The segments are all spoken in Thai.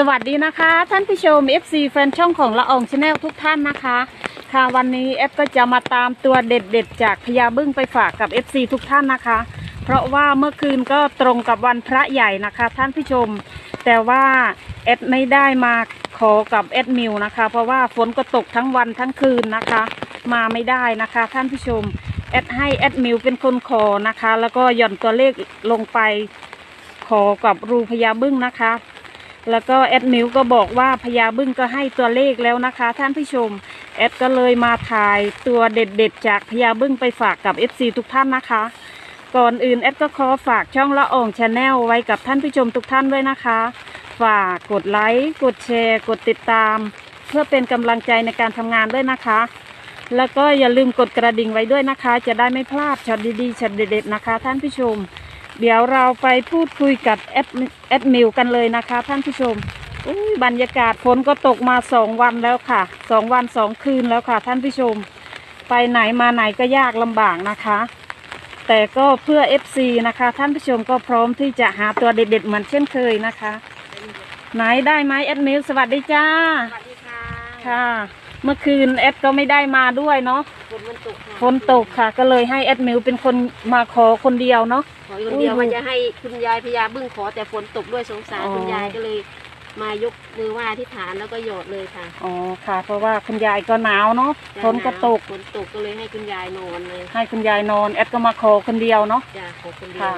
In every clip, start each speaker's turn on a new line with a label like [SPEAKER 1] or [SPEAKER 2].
[SPEAKER 1] สวัสดีนะคะ ท่านผู้ชม FC แฟนช่องของละอองชาแนลทุกท่านนะคะ ค่ะวันนี้เอฟก็จะมาตามตัวเด็ดๆ จากพญาบึ้งไปฝากกับ FC ทุกท่านนะคะ เพราะว่าเมื่อคืนก็ตรงกับวันพระใหญ่นะคะ ท่านผู้ชม แต่ว่าเอดไม่ได้มาขอกับเอดมิวนะคะ เพราะว่าฝนก็ตกทั้งวันทั้งคืนนะคะ มาไม่ได้นะคะ ท่านผู้ชมเอดให้เอดมิวเป็นคนขอนะคะ แล้วก็หย่อนตัวเลขลงไปขอกับรูพญาบึ้งนะคะ แล้วก็แอดมิวก็บอกว่าพญาบึ้งก็ให้ตัวเลขแล้วนะคะ ท่านผู้ชม แอดก็เลยมาถ่ายตัวเด็ดๆ จากพญาบึ้งไปฝากกับ FC ทุกท่านนะคะ ก่อนอื่นแอดก็ขอฝากช่องละอองชาแนลไว้กับท่านผู้ชมทุกท่านด้วยนะคะ ฝากกดไลค์กดแชร์ กดติดตาม เพื่อเป็นกำลังใจในการทำงานด้วยนะคะ แล้วก็อย่าลืมกดกระดิ่งไว้ด้วยนะคะ จะได้ไม่พลาดช็อตดีๆช็อตเด็ดๆนะคะ ท่านผู้ชม เดี๋ยวเราไปพูดคุยกับแอดแอดมิวกันเลยนะคะ ท่านผู้ชมอุ้ยบรรยากาศฝนก็ตกมาสองวันแล้วค่ะสองวันสองคืนแล้วค่ะ ท่านผู้ชม ไปไหนมาไหนก็ยากลำบากนะคะ แต่ก็เพื่อ FC นะคะ ท่านผู้ชมก็พร้อมที่จะหาตัวเด็ดๆเหมือนเช่นเคยนะคะ ไหนได้ไหมแอดมิวสวัสดีจ้า
[SPEAKER 2] สวัสดีค่ะ
[SPEAKER 1] ค่ะ เมื่อคืนแอดก็ไม่ได้มาด้วยเนาะ
[SPEAKER 2] ฝนมันตกค่ะ
[SPEAKER 1] ฝนตกค่ะ ก็เลยให้แอดมิวเป็นคนมาขอคนเดียวเนาะ
[SPEAKER 2] ขออยู่คนเดียว
[SPEAKER 1] อุ้ย
[SPEAKER 2] ว่าจะให้คุณยายพญาบึ้งขอแต่ฝนตกด้วยสงสาร
[SPEAKER 1] อ๋อ
[SPEAKER 2] คุณยายก็เลย มายกมือไหว้ที่ฐานแล้วก็หยอดเลยค่ะ
[SPEAKER 1] อ๋อค่ะ เพราะว่าคุณยายก็หนาวเนาะฝนก็ตก
[SPEAKER 2] ฝนตกก็เลยให้คุณยายนอนเลย
[SPEAKER 1] ให้คุณยายนอนแอดก็มาขอคนเดียวเนาะ
[SPEAKER 2] จ้ะขอคนเดีย
[SPEAKER 1] ค่ะ
[SPEAKER 2] ว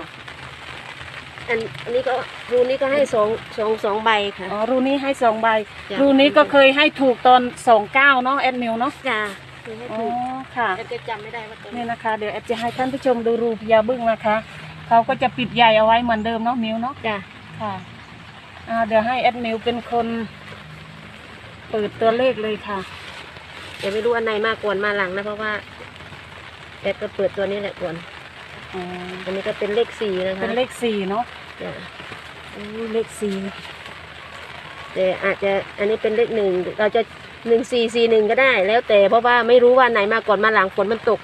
[SPEAKER 2] อันอันนี้ก็รูนี้ก็ให้สองสองสองใบค่ะ
[SPEAKER 1] อ๋อรูนี้ให้สองใบ
[SPEAKER 2] จ้ะ
[SPEAKER 1] รูนี้ก็เคยให้ถูกตอนสองเก้าเนาะแอดมิวเนาะ
[SPEAKER 2] จ้ะ คือให้
[SPEAKER 1] อ๋อ
[SPEAKER 2] ถูก
[SPEAKER 1] ค่ะ
[SPEAKER 2] แต่จะจำไม่ได้ว่าตัว
[SPEAKER 1] นี่
[SPEAKER 2] นี้
[SPEAKER 1] นะคะ เดี๋ยวแอดจะให้ท่านผู้ชมดูรูพญาบึ้งนะคะเขาก็จะปิดใหญ่เอาไว้เหมือนเดิมเนาะมิวเนาะ
[SPEAKER 2] จ้ะ
[SPEAKER 1] ค่ะอ่าเดี๋ยวให้แอดมิวเป็นคนเปิดตัวเลขเลยค่ะ
[SPEAKER 2] เดี๋ยวไม่รู้อันไหนมากก่อนมาหลังนะเพราะว่าแอดก็เปิดตัวนี้แหละก่อน
[SPEAKER 1] อ๋อ
[SPEAKER 2] อันนี้ก็เป็นเลขสี่นะคะ
[SPEAKER 1] เป็นเลขสี่เนาะ
[SPEAKER 2] จ้ะ
[SPEAKER 1] อู้เลขสี่
[SPEAKER 2] แต่อาจจะอันนี้เป็นเลขหนึ่งเราจะ หนึ่งสี่สี่หนึ่งก็ได้ แล้วแต่เพราะว่าไม่รู้ว่าไหนมาก่อนมาหลังฝนมันตก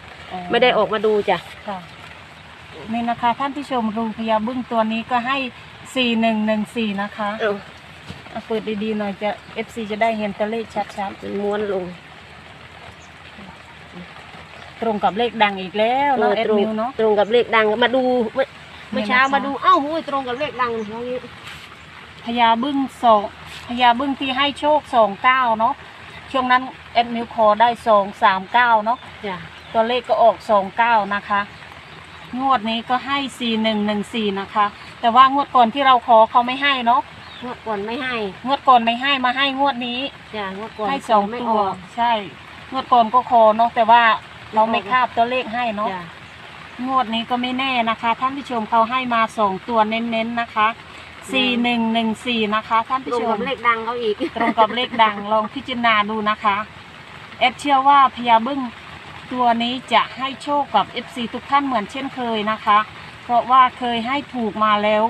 [SPEAKER 2] ไม่ได้ออกมาดูจ้ะ
[SPEAKER 1] ค่ะนี่นะคะท่านผู้ชมรูพญาบึ้งตัวนี้ก็ให้สี่หนึ่งหนึ่งสี่นะคะ
[SPEAKER 2] เอ้า
[SPEAKER 1] เอาเปิดดีๆหน่อยจะ FC จะได้เห็นตัวเลขชัด
[SPEAKER 2] มันม้วนลง
[SPEAKER 1] ๆ ตรงกับเลขดังอีกแล้วเนาะแอด
[SPEAKER 2] ตรง
[SPEAKER 1] มิวเนาะ
[SPEAKER 2] ตรงกับเลขดังมาดูเมื่อเมื่อเช้า
[SPEAKER 1] เนี่ยนะคะ
[SPEAKER 2] มาดูเอ้าหุ้ยตรงกับเลขดังเพราะงี้
[SPEAKER 1] พญาบึ้งสองพญาบึ้งที่ให้โชคสองเก้าเนาะ ช่วงนั้นแอดมิวคอได้สองสามเก้าเนาะ
[SPEAKER 2] จ้ะ
[SPEAKER 1] ตัวเลขก็ออกสองเก้านะคะ งวดนี้ก็ให้สี่หนึ่งหนึ่งสี่นะคะ แต่ว่างวดก่อนที่เราขอเขาไม่ให้เนาะ
[SPEAKER 2] งวดก่อนไม่ให้
[SPEAKER 1] งวดก่อนไม่ให้มาให้งวดนี้
[SPEAKER 2] จ้ะงวดก่อน
[SPEAKER 1] ให้สอง
[SPEAKER 2] ไม่
[SPEAKER 1] ตั
[SPEAKER 2] อ
[SPEAKER 1] ว
[SPEAKER 2] อก
[SPEAKER 1] ใช่ งวดก่อนก็คอเนาะแต่ว่าเราไม่คาบตัวเลขให้เนาะ
[SPEAKER 2] จ้ะ
[SPEAKER 1] งวดนี้ก็ไม่แน่นะคะ ท่านผู้ชมเขาให้มาสองตัวเน้นๆนะคะ สี่หนึ่งหนึ่งสี่นะคะ ท่าน
[SPEAKER 2] ต
[SPEAKER 1] ผู้
[SPEAKER 2] รง
[SPEAKER 1] ช
[SPEAKER 2] กั
[SPEAKER 1] ม
[SPEAKER 2] บเลขดังเขาอีก
[SPEAKER 1] ตรงกับเลขดังลองพิจารณาดูนะคะเอฟเชื่อว่าพญาบึ้งตัวนี้จะให้โชคกับ FC ทุกท่านเหมือนเช่นเคยนะคะ เพราะว่าเคยให้ถูกมาแล้ว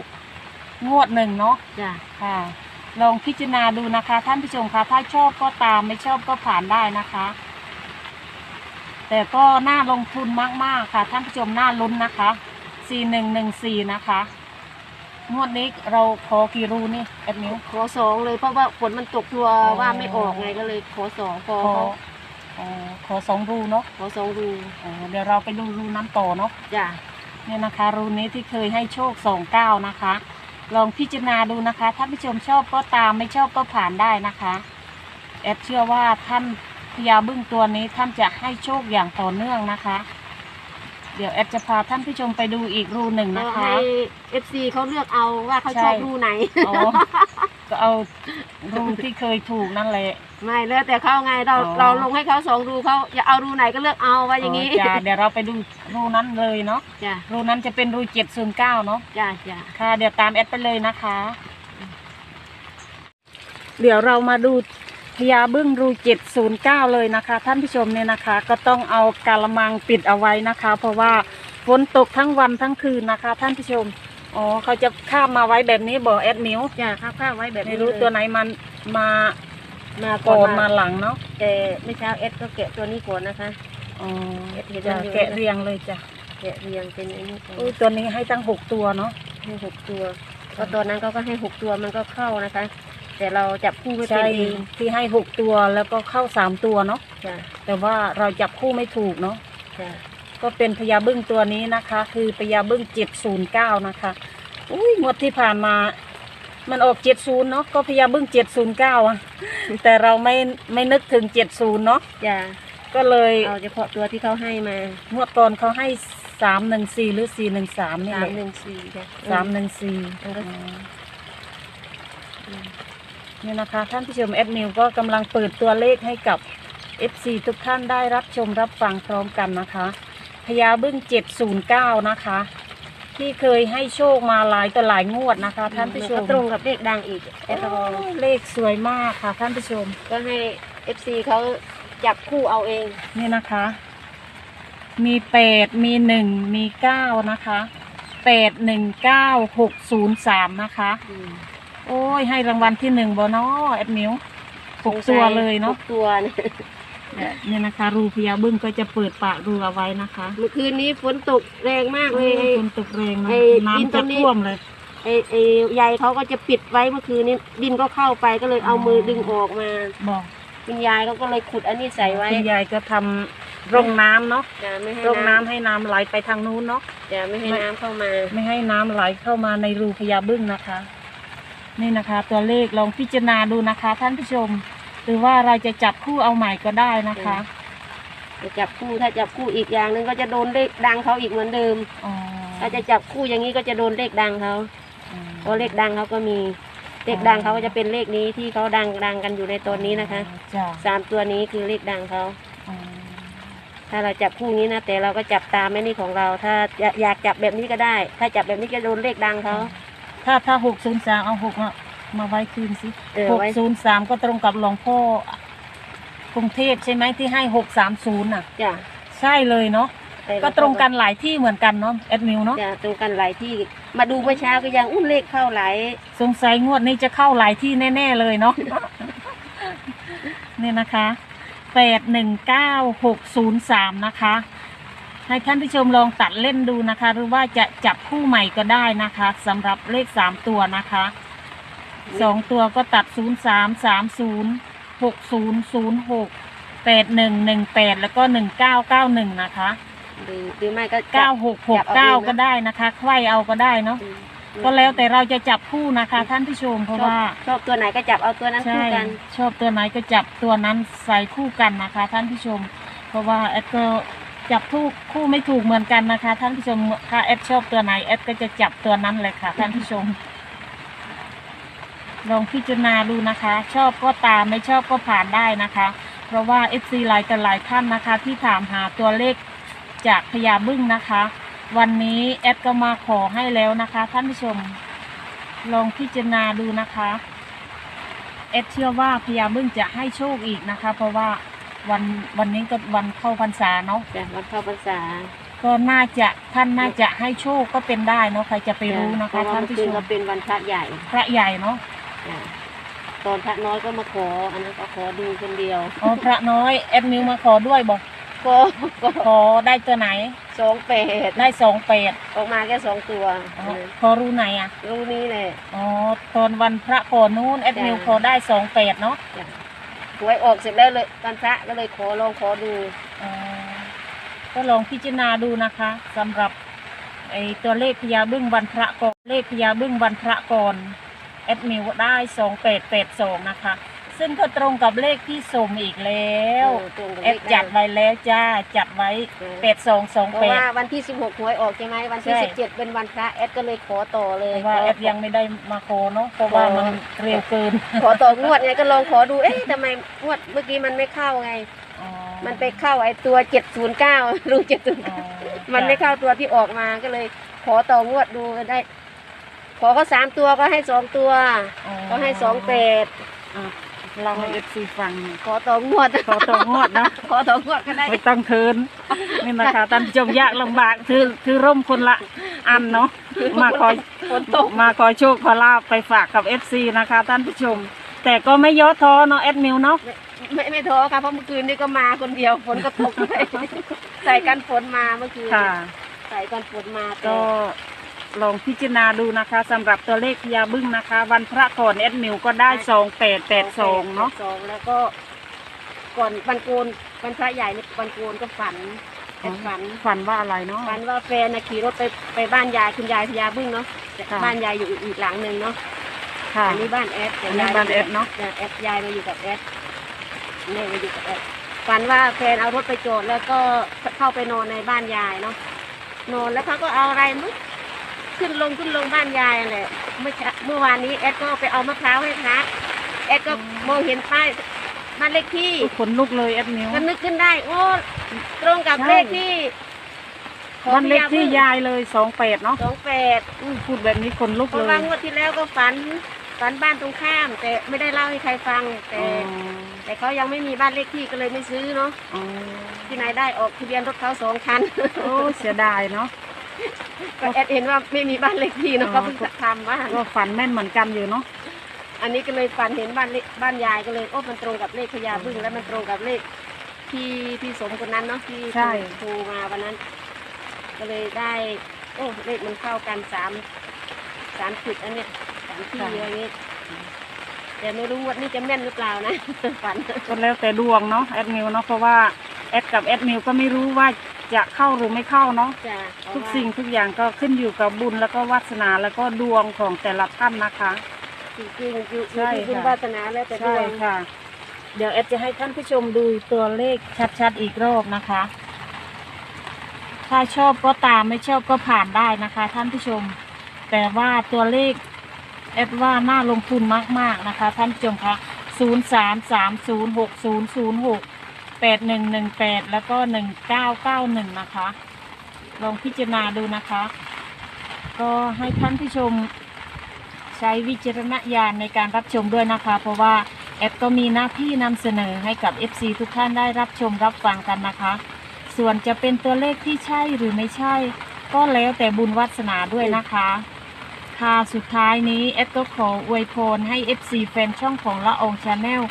[SPEAKER 1] งวดหนึ่งเนาะ
[SPEAKER 2] จ้ะ
[SPEAKER 1] ค่ะ ลองพิจารณาดูนะคะ ท่านผู้ชมคะถ้าชอบก็ตามไม่ชอบก็ผ่านได้นะคะ แต่ก็น่าลงทุนมากๆค่ะ ท่านผู้ชมน่าลุ้นนะคะ 4114 นะคะ งวดนี้เราขอกี่รูนี่แอดมิว
[SPEAKER 2] ขอสองเลยเพราะว่าฝนมันตกทัว
[SPEAKER 1] อ๋อ
[SPEAKER 2] ว่าไม่ออกไงก็เลยขอสองพอ
[SPEAKER 1] ขอ
[SPEAKER 2] เขา
[SPEAKER 1] อ๋อขอสองรูเนาะ
[SPEAKER 2] ขอสองดู
[SPEAKER 1] อ๋อเดี๋ยวเราไปดูรูน้ำต่อเนาะ
[SPEAKER 2] จ้ะ
[SPEAKER 1] เนี่ยนะคะ รูนี้ที่เคยให้โชคสองเก้านะคะ ลองพิจารณาดูนะคะท่านผู้ชมชอบก็ตามไม่ชอบก็ผ่านได้นะคะแอดเชื่อว่าท่านพญาบึ้งตัวนี้ท่านจะให้โชคอย่างต่อเนื่องนะคะ เดี๋ยวแอดจะพาท่านผู้ชมไปดูอีกรูหนึ่ง
[SPEAKER 2] ก็
[SPEAKER 1] นะคะ
[SPEAKER 2] ให้เอฟซีเขาเลือกเอาว่าเขา
[SPEAKER 1] ใช่
[SPEAKER 2] ชอบรูไหน
[SPEAKER 1] อ๋อก็เอารูที่เคยถูกนั่นแหละ
[SPEAKER 2] ไม่แล้วแต่เขาไงเรา
[SPEAKER 1] อ๋อ
[SPEAKER 2] เราลงให้เขาสองรูเขาอยากเอารูไหนก็เลือกเอาว่าอย่างนี้
[SPEAKER 1] จ้ะเดี๋ยวเราไปดูรูนั้นเลยเนาะ
[SPEAKER 2] จ้ะ
[SPEAKER 1] รูนั้นจะเป็นรูเจ็ดศูนย์เก้าเนาะ
[SPEAKER 2] จ้ะจ้ะ
[SPEAKER 1] ค่ะ เดี๋ยวตามแอดไปเลยนะคะ เดี๋ยวเรามาดู พญาบึ้งรูเจ็ดศูนย์เก้าเลยนะคะ ท่านผู้ชมเนี่ยนะคะ ก็ต้องเอากาละมังปิดเอาไว้นะคะ เพราะว่าฝนตกทั้งวันทั้งคืนนะคะ ท่านผู้ชมอ๋อเขาจะข้ามมาไว้แบบนี้บอกแอดมิว
[SPEAKER 2] จ้ะข้าวข้าวไว้แบบ
[SPEAKER 1] ไม่
[SPEAKER 2] นี้
[SPEAKER 1] รู้
[SPEAKER 2] เลย
[SPEAKER 1] ตัวไหนมันมา
[SPEAKER 2] มา
[SPEAKER 1] ก่
[SPEAKER 2] ก่
[SPEAKER 1] อ
[SPEAKER 2] อนน
[SPEAKER 1] มา
[SPEAKER 2] มา
[SPEAKER 1] หลังเนาะ
[SPEAKER 2] แต่เมื่อเช้าเอสก็แกะตัวนี้ก่อนนะคะ
[SPEAKER 1] อ๋อ
[SPEAKER 2] เห็น
[SPEAKER 1] จะ
[SPEAKER 2] อยู่
[SPEAKER 1] แกะเรียงเลยจ้ะ
[SPEAKER 2] แกะเรียงเป็นอันนี้ก่อน
[SPEAKER 1] อุ้ยตัวนี้ให้ตั้งหกตัวเนาะ
[SPEAKER 2] ให้หกตัว ก็ตอนนั้นเขาก็ให้หกตัวมันก็เข้านะคะ แต่เราจับคู่ไม่เป็
[SPEAKER 1] ใช่
[SPEAKER 2] นเอง
[SPEAKER 1] ที่ให้หกตัวแล้วก็เข้าสามตัวเนาะ
[SPEAKER 2] จ้ะ
[SPEAKER 1] แต่ว่าเราจับคู่ไม่ถูกเนาะ
[SPEAKER 2] จ้ะ
[SPEAKER 1] ก็เป็นพญาบึ้งตัวนี้นะคะ คือพญาบึ้งเจ็ดศูนย์เก้านะคะอุ้ยงวดที่ผ่านมา มันออกเจ็ดศูนย์เนาะก็พญาบึ้งเจ็ดศูนย์เก้าอะแต่เราไม่ไม่นึกถึงเจ็ดศูนย์เนาะ
[SPEAKER 2] จ้ะ
[SPEAKER 1] ก็เลย
[SPEAKER 2] เอาเฉพาะตัวที่เขาให้มาง
[SPEAKER 1] วดก่อนเขาให้สามหนึ่งสี่หรือสี่หนึ่งสามนี่
[SPEAKER 2] สา
[SPEAKER 1] แห
[SPEAKER 2] ม
[SPEAKER 1] ละ
[SPEAKER 2] หนึ่งสี่จ้ะ
[SPEAKER 1] สามหนึ่งสี่
[SPEAKER 2] อืม
[SPEAKER 1] นี่ นะคะ ท่านผู้ชมแอดมิวก็กำลังเปิดตัวเลขให้กับ FC ทุกท่านได้รับชมรับฟังพร้อมกันนะคะพญาบึ้ง709 นะคะ ที่เคยให้โชคมาหลายต่อหลายงวดนะคะ ท่านผู้ช
[SPEAKER 2] ก็
[SPEAKER 1] ม
[SPEAKER 2] ตรงกับเลขดังอีกแอด
[SPEAKER 1] โอ้
[SPEAKER 2] รอง
[SPEAKER 1] ยเลขสวยมากค่ะ ท่านผู้ชม
[SPEAKER 2] ก็ให้เอฟซีเขาจับคู่เอาเอง
[SPEAKER 1] นี่นะคะ มีแปดมีหนึ่งมีเก้านะคะแปดหนึ่งเก้าหกศูนย์สามนะคะ โอ้ยให้รางวัลที่หนึ่งบอนอแอดมิวหกตัวเลยเนาะ
[SPEAKER 2] หกตัวนะ
[SPEAKER 1] เนี่ยนะคะ รูพญาบึ้งก็จะเปิดปากรูเอาไว้นะคะ
[SPEAKER 2] เมื่อคืนนี้ฝนตกแรงมากเลยไอ้
[SPEAKER 1] คนตกแรงนะ
[SPEAKER 2] ไอ้ดิน
[SPEAKER 1] น้ำ
[SPEAKER 2] ตร
[SPEAKER 1] จะ
[SPEAKER 2] งนี้
[SPEAKER 1] ท่วมเลย
[SPEAKER 2] ไอ้ไอ้ใยเขาก็จะปิดไว้เมื่อคืนนี้ดินก็เข้าไปก็เลยเอามือดึงออกมา
[SPEAKER 1] บอก
[SPEAKER 2] คุณยายเขาก็เลยขุดอันนี้ใส่ไว้
[SPEAKER 1] คุณยายก็ทำร่องน้ำเนาะ
[SPEAKER 2] จะไม่ให้
[SPEAKER 1] ร่อง
[SPEAKER 2] น้
[SPEAKER 1] น้ำให้น้ำไหลไปทางนู้นเนาะำ
[SPEAKER 2] จะไม่ให้
[SPEAKER 1] ไม่
[SPEAKER 2] น้ำเข้ามา
[SPEAKER 1] ไม่ให้น้ำไหลเข้ามาในรูพญาบึ้งนะคะ นี่นะคะ ตัวเลขลองพิจารณาดูนะคะ ท่านผู้ชม หรือว่าเราจะจับคู่เอาใหม่ก็ได้นะคะ
[SPEAKER 2] จะจับคู่ถ้าจับคู่อีกอย่างหนึ่งก็จะโดนเลขดังเขาอีกเหมือนเดิม
[SPEAKER 1] อ๋อ
[SPEAKER 2] ถ้าจะจับคู่อย่างนี้ก็จะโดนเลขดังเขาเพราะเลขดังเขาก็มีเลขดังเขาก็จะเป็นเลขนี้ที่เขาดังดังกันอยู่ในตอนนี้นะคะ
[SPEAKER 1] จ้ะ
[SPEAKER 2] สามตัวนี้คือเลขดังเขา
[SPEAKER 1] อ๋อ
[SPEAKER 2] ถ้าเราจับคู่นี้นะแต่เราก็จับตามไม่นี่ของเรา ถ้าอยากอยากจับแบบนี้ก็ได้ ถ้าจับแบบนี้ก็โดนเลขดังเขา
[SPEAKER 1] ถ้าถ้าหกศูนย์สามเอาหกมามาไว้คืนสิ
[SPEAKER 2] เออ
[SPEAKER 1] หก
[SPEAKER 2] ไว้
[SPEAKER 1] ศูนย์สามก็ตรงกับหลวงพ่อกรุงเทพใช่ไหมที่ให้หกสามศูนย์อะ
[SPEAKER 2] จ้ะ
[SPEAKER 1] ใช่เลยเนาะ
[SPEAKER 2] แต่
[SPEAKER 1] ก็ตรงกันหลายที่เหมือนกันเนาะแอดมิวเนาะ
[SPEAKER 2] จะตรงกันหลายที่มาดูเมื่อเช้าก็ยังอุ้นเลขเข้าหลาย
[SPEAKER 1] สงสัยงวดนี้จะเข้าหลายที่แน่ ๆ เลยเนาะนี่นะคะแปดหนึ่งเก้าหกศูนย์สามนะคะ ให้ท่านผู้ชมลองตัดเล่นดูนะคะ หรือว่าจะจับคู่ใหม่ก็ได้นะคะสำหรับเลขสามตัวนะคะสองตัวก็ตัดศูนย์สามสามศูนย์หกศูนย์ศูนย์หกแปดหนึ่งหนึ่งแปดแล้วก็หนึ่งเก้าเก้าหนึ่งนะคะ
[SPEAKER 2] หรือหรือไม่ก็จับ
[SPEAKER 1] เก้าหกหก
[SPEAKER 2] จับเอา
[SPEAKER 1] เก้า
[SPEAKER 2] เองนะ
[SPEAKER 1] ก็ได้นะคะไขว้เอาก็ได้เนาะ
[SPEAKER 2] อืม
[SPEAKER 1] ก็แล้วแต่เราจะจับคู่นะคะท่านผู้ชมเพราะว่า
[SPEAKER 2] ชอบตัวไหนก็จับเอาตัวนั้นคู่
[SPEAKER 1] ใช่
[SPEAKER 2] กัน
[SPEAKER 1] ชอบตัวไหนก็จับตัวนั้นใส่คู่กันนะคะ ท่านผู้ชม เพราะว่าแอดก็ จับคู่คู่ไม่ถูกเหมือนกันนะคะ ท่านผู้ชมถ้าแอดชอบตัวไหนแอดก็จะจับตัวนั้นเลยค่ะ ท่านผู้ชม ลองพิจารณาดูนะคะ ชอบก็ตามไม่ชอบก็ผ่านได้นะคะ เพราะว่า FC หลายต่อหลายท่านนะคะ ที่ถามหาตัวเลขจากพญาบึ้งนะคะ วันนี้แอดก็มาขอให้แล้วนะคะ ท่านผู้ชม ลองพิจารณาดูนะคะแอดเชื่อว่าพญาบึ้งจะให้โชคอีกนะคะ เพราะว่า วันวันนี้ก็วันเข้าพรรษาเนาะ
[SPEAKER 2] จ้ะวันเข้าพรรษา
[SPEAKER 1] ก็น่าจะท่านน่าจะให้โชคก็เป็นได้เนาะใครจะไปรู้นะ
[SPEAKER 2] เพ
[SPEAKER 1] คะ
[SPEAKER 2] ราะว่า
[SPEAKER 1] ท่าน
[SPEAKER 2] เมื่อ
[SPEAKER 1] ผู้
[SPEAKER 2] คื
[SPEAKER 1] ช
[SPEAKER 2] น
[SPEAKER 1] ม
[SPEAKER 2] ก็เป็นวันพระใหญ่
[SPEAKER 1] พระใหญ่เนาะ
[SPEAKER 2] จ้ะตอนพระน้อยก็มาขอ อันนั้นก็ขอดูคนเดียว
[SPEAKER 1] อ๋อพระน้อยแอดมิวมาขอด้วยบอก
[SPEAKER 2] ก็ก็
[SPEAKER 1] ขอได้ตัวไหน
[SPEAKER 2] สองแปด
[SPEAKER 1] ได้สองแปด
[SPEAKER 2] ออกมาแค่สองตัว
[SPEAKER 1] อ๋อขอรู้ไหนอะ
[SPEAKER 2] รู้นี้แหละ
[SPEAKER 1] อ๋อตอนวันพระก่อนนู้นแอดมิว
[SPEAKER 2] จ้ะ
[SPEAKER 1] ขอได้สองแปดเนาะ
[SPEAKER 2] จ้ะห วยออกเสร็จแล้วเลยวันพระก็เลยขอลองขอดู
[SPEAKER 1] อ๋อก็ลองพิจารณาดูนะคะสำหรับไอตัวเลขพญาบึ้งวันพระก่อนเลขพญาบึ้งวันพระก่อนแอดมิวได้สองแปดแปดสองนะคะ ซึ่งก็ตรงกับเลขที่สมอีกแล้ว
[SPEAKER 2] เออตรงกับ
[SPEAKER 1] แอ
[SPEAKER 2] เล
[SPEAKER 1] ด
[SPEAKER 2] ข
[SPEAKER 1] จัดไว้แล้วจ้าจัดไว้
[SPEAKER 2] เออ
[SPEAKER 1] แปดสองสอง
[SPEAKER 2] เพราะ
[SPEAKER 1] แปด
[SPEAKER 2] ว่าวันที่สิบหกหวยออกใช่ไหมวันที่
[SPEAKER 1] ใช่
[SPEAKER 2] สิบเจ็ดเป็นวันพระแอดก็เลยขอต่อเลย
[SPEAKER 1] เพราะว่าแอดยังไม่ได้มาโคเนาะเพราะว่ามันเร็วเกิน
[SPEAKER 2] ขอต่องวดไงก็ลองขอดูเอ๊ะทำไมงวดเมื่อกี้มันไม่เข้าไง
[SPEAKER 1] อ๋อ
[SPEAKER 2] มันไปเข้าไอ้ตัวเจ็ดศูนย์เก้ารูเจ็ดศูนย์
[SPEAKER 1] อ๋อ
[SPEAKER 2] มันไม่เข้าตัวที่ออกมาก็เลย ขอต่องวดดูได้ ขอก็สามตัวก็ให้สองตัว
[SPEAKER 1] อ๋อ
[SPEAKER 2] ก็ให้สองแปด
[SPEAKER 1] อะ เราให้เอฟซีฟัง
[SPEAKER 2] ขอต่องวด
[SPEAKER 1] ขอต่องวดนะ
[SPEAKER 2] ขอต่องวดก็ได้
[SPEAKER 1] ไม่ต้องเทินนี่นะคะท่านผู้ชมยากลำบากถือถือร่มคนละอันเนาะมาคอย
[SPEAKER 2] ฝนตก
[SPEAKER 1] มาคอยโชคขอลาบไปฝากกับเอฟซีนะคะท่านผู้ชม แต่ก็ไม่ย่อท้อเนาะแอดมิวเนาะ
[SPEAKER 2] ไม่ไม่ท้อค่ะเพราะเมื่อคืนนี่ก็มาคนเดียวฝนก็ตกด้วยใส่กันฝนมาเมื่อคืน
[SPEAKER 1] ค่ะ
[SPEAKER 2] ใส่กันฝนมาแต่
[SPEAKER 1] ก็ ลองพิจารณาดูนะคะสำหรับตัวเลขพญาบึ้งนะคะ วันพระก่อนแอดมิวก็ได้สองแปดแปดสองเนาะ
[SPEAKER 2] สองแล้วก็ ก่อนวันโกนวันพระใหญ่นี่วันโกนก็ฝันแอดฝัน
[SPEAKER 1] ฝันว่าอะไรเนาะ
[SPEAKER 2] ฝันว่าแฟนนะขี่รถไปไปบ้านยายคุณยายพญาบึ้งเนาะแต่
[SPEAKER 1] ค่ะ
[SPEAKER 2] บ้านยายอยู่อีกหลังหนึ่งเนาะ
[SPEAKER 1] ค่ะ
[SPEAKER 2] อันนี้บ้านแอดแต่
[SPEAKER 1] อันนี้
[SPEAKER 2] ยาย
[SPEAKER 1] บ้านแอดเนาะ
[SPEAKER 2] แต่แอดยายมาอยู่กับแอดแม่มาอยู่กับแอดฝันว่าแฟนเอารถไปจอดแล้วก็เข้าไปนอนในบ้านยายเนาะนอนแล้วเขาก็เอาอะไรมั้ง ขึ้นลงขึ้นลงบ้านยายอะไรเมื่อเช้าเมื่อวานนี้แอดก็ไปเอามะพร้าวให้พระแอดก็มองเห็นป้ายบ้านเลขที่
[SPEAKER 1] ขนลุกเลยแอดมิว
[SPEAKER 2] ก็นึกขึ้นได้ โอ้ตรงกับ
[SPEAKER 1] ใช่
[SPEAKER 2] เลขที่ของ
[SPEAKER 1] วันเลขที่
[SPEAKER 2] พญ
[SPEAKER 1] ยายเลยสองแปดเนาะ
[SPEAKER 2] สองแปด
[SPEAKER 1] อุ้ยพูดแบบนี้ขนลุก
[SPEAKER 2] เพ
[SPEAKER 1] เล
[SPEAKER 2] ราะ
[SPEAKER 1] ย
[SPEAKER 2] ว่างวดที่แล้วก็ฝันฝันบ้านตรงข้าม แต่ไม่ได้เล่าให้ใครฟัง แต่
[SPEAKER 1] อ๋อ
[SPEAKER 2] แต่เขายังไม่มีบ้านเลขที่ก็เลยไม่ซื้อเนาะ
[SPEAKER 1] อ๋อ
[SPEAKER 2] ที่ไหนได้ออกทะเบียนรถเขาสองคัน
[SPEAKER 1] โอ้เสียดายเนาะ
[SPEAKER 2] ก็แอดเห็นว่าไม่มีบ้านเลขที่เนาะ
[SPEAKER 1] อ๋อ
[SPEAKER 2] ก็เพิ่งทำบ้าน
[SPEAKER 1] ก็ฝันแม่นเหมือนกันอยู่เนาะ
[SPEAKER 2] อันนี้ก็เลยฝันเห็นบ้านเลขบ้านยายก็เลยโอ้มันตรงกับเลขพญาบึ้งแล้วมันตรงกับเลขที่พี่สมคนนั้นเนาะที่
[SPEAKER 1] ใช่
[SPEAKER 2] โทรมาวันนั้น ก็เลยได้โอ้เลขมันเข้ากันสามสามจุดอันเนี้ยสามที่อะไรเงี้ยแต่ไม่รู้งว่านี่จะแม่นหรือเปล่านะ ฝัน
[SPEAKER 1] ก็แล้วแต่ดวงเนาะแอดมิวเนาะเพราะว่าแอดกับแอดมิวก็ไม่รู้ว่า จะเข้าหรือไม่เข้าเนาะทุกสิ่งทุกอย่างก็ขึ้นอยู่กับบุญแล้วก็วาสนาแล้วก็ดวงของแต่ละท่านนะคะ
[SPEAKER 2] จริงๆอยู่ที่บุญวาสนาแล้วแต่ด
[SPEAKER 1] ใว
[SPEAKER 2] ง
[SPEAKER 1] ค่ะ เดี๋ยวแอดจะให้ท่านผู้ชมดูตัวเลขชัดๆอีกรอบนะคะ ถ้าชอบก็ตามไม่ชอบก็ผ่านได้นะคะ ท่านผู้ชม แต่ว่าตัวเลขแอดว่าน่าลงทุนมากๆนะคะ ท่านผู้ชมคะ 0 3 3 0 6 0 0 6 แปดหนึ่งหนึ่งแปดแล้วก็หนึ่งเก้าเก้าหนึ่งนะคะ ลองพิจารณาดูนะคะ ก็ให้ท่านผู้ชมใช้วิจารณญาณในการรับชมด้วยนะคะ เพราะว่าแอดก็มีหน้าที่นำเสนอให้กับ FC ทุกท่านได้รับชมรับฟังกันนะคะ ส่วนจะเป็นตัวเลขที่ใช่หรือไม่ใช่ ก็แล้วแต่บุญวัสนาด้วยนะคะ ค่ะสุดท้ายนี้แอดก็ขออวยพรให้ FC แฟนช่องของละอองชาแนล